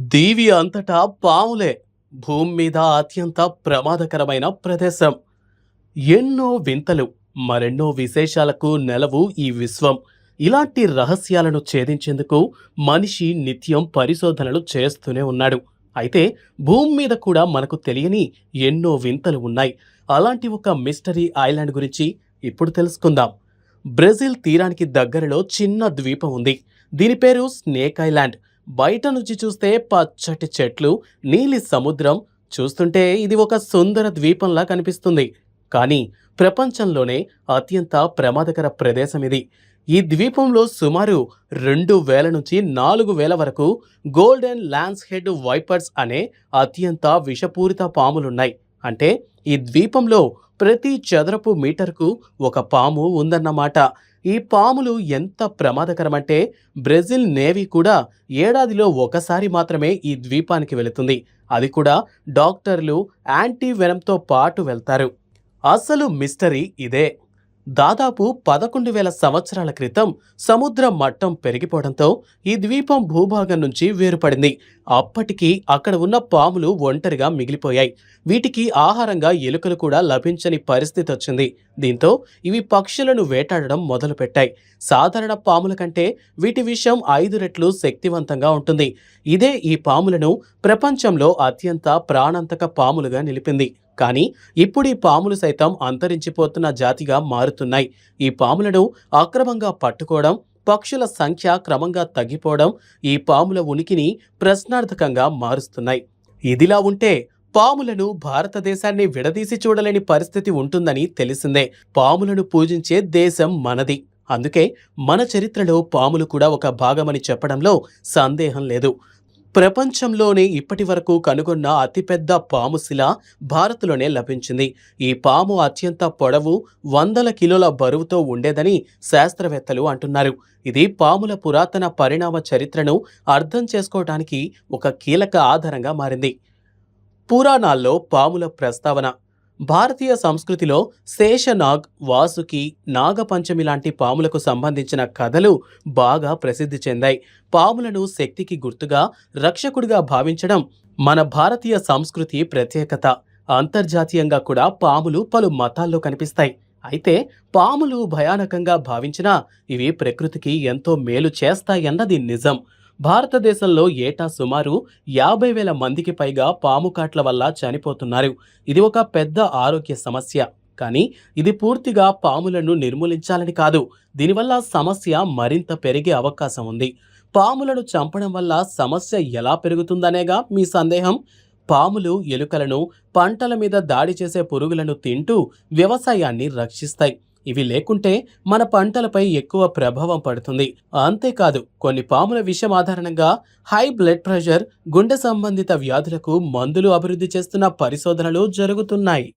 దీవి అంతటా పాములే. భూమి మీద అత్యంత ప్రమాదకరమైన ప్రదేశం. ఎన్నో వింతలు మరెన్నో విశేషాలకు నెలవు ఈ విశ్వం. ఇలాంటి రహస్యాలను ఛేదించేందుకు మనిషి నిత్యం పరిశోధనలు చేస్తూనే ఉన్నాడు. అయితే భూమి మీద కూడా మనకు తెలియని ఎన్నో వింతలు ఉన్నాయి. అలాంటి ఒక మిస్టరీ ఐలాండ్ గురించి ఇప్పుడు తెలుసుకుందాం. బ్రెజిల్ తీరానికి దగ్గరలో చిన్న ద్వీపం ఉంది. దీని పేరు స్నేక్ ఐలాండ్. బయట నుంచి చూస్తే పచ్చటి చెట్లు నీలి సముద్రం. చూస్తుంటే ఇది ఒక సుందర ద్వీపంలా కనిపిస్తుంది. కానీ ప్రపంచంలోనే అత్యంత ప్రమాదకర ప్రదేశం ఇది. ఈ ద్వీపంలో సుమారు రెండు వేల నుంచి నాలుగు వేల వరకు గోల్డెన్ ల్యాన్స్ హెడ్ వైపర్స్ అనే అత్యంత విషపూరిత పాములున్నాయి. అంటే ఈ ద్వీపంలో ప్రతి చదరపు మీటర్కు ఒక పాము ఉందన్నమాట. ఈ పాములు ఎంత ప్రమాదకరమంటే బ్రెజిల్ నేవీ కూడా ఏడాదిలో ఒకసారి మాత్రమే ఈ ద్వీపానికి వెళుతుంది. అది కూడా డాక్టర్లు యాంటీ వెనంతో పాటు వెళ్తారు. అసలు మిస్టరీ ఇదే. దాదాపు పదకొండు వేల సంవత్సరాల క్రితం సముద్ర మట్టం పెరిగిపోవడంతో ఈ ద్వీపం భూభాగం నుంచి వేరుపడింది. అప్పటికి అక్కడ ఉన్న పాములు ఒంటరిగా మిగిలిపోయాయి. వీటికి ఆహారంగా ఎలుకలు కూడా లభించని పరిస్థితి వచ్చింది. దీంతో ఇవి పక్షులను వేటాడడం మొదలుపెట్టాయి. సాధారణ పాముల కంటే వీటి విషం ఐదు రెట్లు శక్తివంతంగా ఉంటుంది. ఇదే ఈ పాములను ప్రపంచంలో అత్యంత ప్రాణాంతక పాములుగా నిలిపింది. కానీ ఇప్పుడు ఈ పాములు సైతం అంతరించిపోతున్న జాతిగా మారుతున్నాయి. ఈ పాములను అక్రమంగా పట్టుకోవడం పక్షుల సంఖ్య క్రమంగా తగ్గిపోవడం ఈ పాముల ఉనికిని ప్రశ్నార్థకంగా మారుస్తున్నాయి. ఇదిలా ఉంటే పాములను భారతదేశాన్ని విడదీసి చూడలేని పరిస్థితి ఉంటుందని తెలిసిందే. పాములను పూజించే దేశం మనది. అందుకే మన చరిత్రలో పాములు కూడా ఒక భాగమని చెప్పడంలో సందేహం లేదు. ప్రపంచంలోనే ఇప్పటి వరకు కనుగొన్న అతిపెద్ద పాము శిల భారత్లోనే లభించింది. ఈ పాము అత్యంత పొడవు వందల కిలోల బరువుతో ఉండేదని శాస్త్రవేత్తలు అంటున్నారు. ఇది పాముల పురాతన పరిణామ చరిత్రను అర్థం చేసుకోవడానికి ఒక కీలక ఆధారంగా మారింది. పురాణాల్లో పాముల ప్రస్తావన భారతీయ సంస్కృతిలో శేషనాగ్ వాసుకి నాగపంచమి లాంటి పాములకు సంబంధించిన కథలు బాగా ప్రసిద్ధి చెందాయి. పాములను శక్తికి గుర్తుగా రక్షకుడిగా భావించడం మన భారతీయ సంస్కృతి ప్రత్యేకత. అంతర్జాతీయంగా కూడా పాములు పలు మతాల్లో కనిపిస్తాయి. అయితే పాములు భయానకంగా భావించినా ఇవి ప్రకృతికి ఎంతో మేలు చేస్తాయన్నది నిజం. భారతదేశంలో ఏటా సుమారు యాభై వేల మందికి పైగా పాము కాట్ల వల్ల చనిపోతున్నారు. ఇది ఒక పెద్ద ఆరోగ్య సమస్య. కానీ ఇది పూర్తిగా పాములను నిర్మూలించాలని కాదు. దీనివల్ల సమస్య మరింత పెరిగే అవకాశం ఉంది. పాములను చంపడం వల్ల సమస్య ఎలా పెరుగుతుందనేగా మీ సందేహం? పాములు ఎలుకలను పంటల మీద దాడి చేసే పురుగులను తింటూ వ్యవసాయాన్ని రక్షిస్తాయి. ఇవి లేకుంటే మన పంటలపై ఎక్కువ ప్రభావం పడుతుంది. అంతేకాదు కొన్ని పాముల విషయం ఆధారంగా హై బ్లడ్ ప్రెషర్ గుండె సంబంధిత వ్యాధులకు మందులు అభివృద్ధి చేస్తున్న పరిశోధనలు జరుగుతున్నాయి.